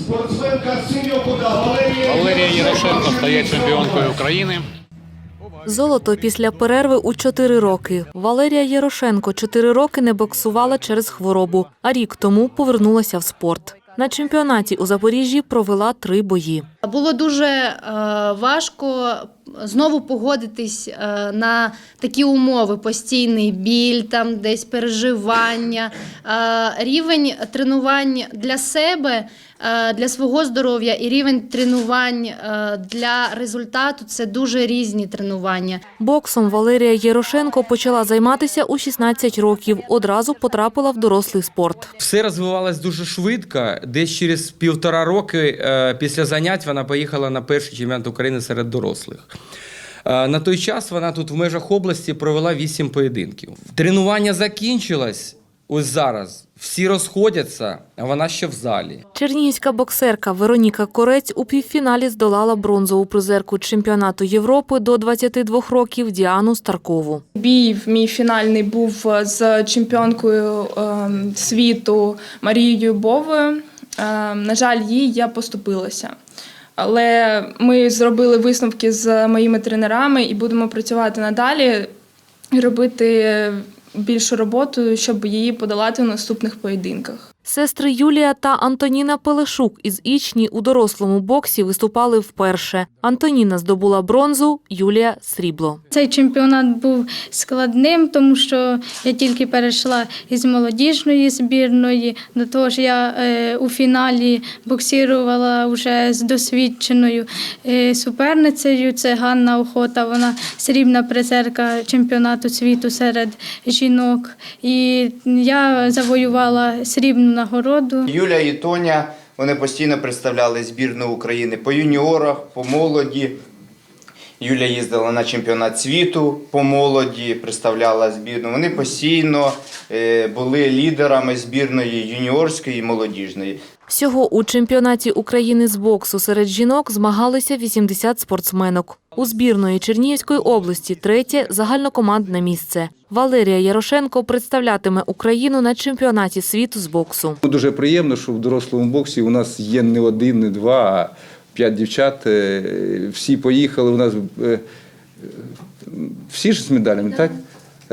Спортсменка синього кута Валерія, Валерія Ярошенко стає чемпіонкою України. Золото після перерви у 4 роки. Валерія Ярошенко 4 роки не боксувала через хворобу, а рік тому повернулася в спорт. На чемпіонаті у Запоріжжі провела три бої. Було дуже е, важко знову погодитись е, на такі умови: постійний біль, там десь переживання, е, рівень тренувань для себе, е, для свого здоров'я і рівень тренувань е, для результату це дуже різні тренування. Боксом Валерія Ярошенко почала займатися у 16 років. Одразу потрапила в дорослий спорт. Все розвивалось дуже швидко. Десь через півтора роки е, після занять вона поїхала на перший чемпіонат України серед дорослих. Е, На той час вона тут в межах області провела вісім поєдинків. Тренування закінчилось ось зараз. Всі розходяться, а вона ще в залі. Чернігівська боксерка Вероніка Корець у півфіналі здолала бронзову призерку чемпіонату Європи до 22 років Діану Старкову. Бій в мій фінальний був з чемпіонкою ем, світу Марією Бовою. На жаль, їй я поступилася. Але ми зробили висновки з моїми тренерами і будемо працювати надалі робити більшу роботу, щоб її подолати в наступних поєдинках. Сестри Юлія та Антоніна Пелешук із Ічні у дорослому боксі виступали вперше. Антоніна здобула бронзу, Юлія срібло. Цей чемпіонат був складним, тому що я тільки перейшла із молодіжної збірної. До того ж, я е, у фіналі боксірувала вже з досвідченою е, суперницею. Це Ганна Охота. Вона срібна призерка чемпіонату світу серед жінок. І я завоювала срібну нагороду. Юля і Тоня вони постійно представляли збірну України по юніорах, по молоді. Юля їздила на чемпіонат світу по молоді, представляла збірну. Вони постійно е, були лідерами збірної юніорської і молодіжної. Всього у чемпіонаті України з боксу серед жінок змагалися 80 спортсменок. У збірної Чернігівської області третє загальнокомандне місце. Валерія Ярошенко представлятиме Україну на чемпіонаті світу з боксу. Дуже приємно, що в дорослому боксі у нас є не один, не два, а п'ять дівчат. Е, Всі поїхали. У нас е, всі ж з медалями, так?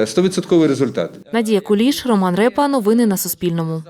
Стовідсотковий результат. Надія Куліш, Роман Репа. Новини на Суспільному.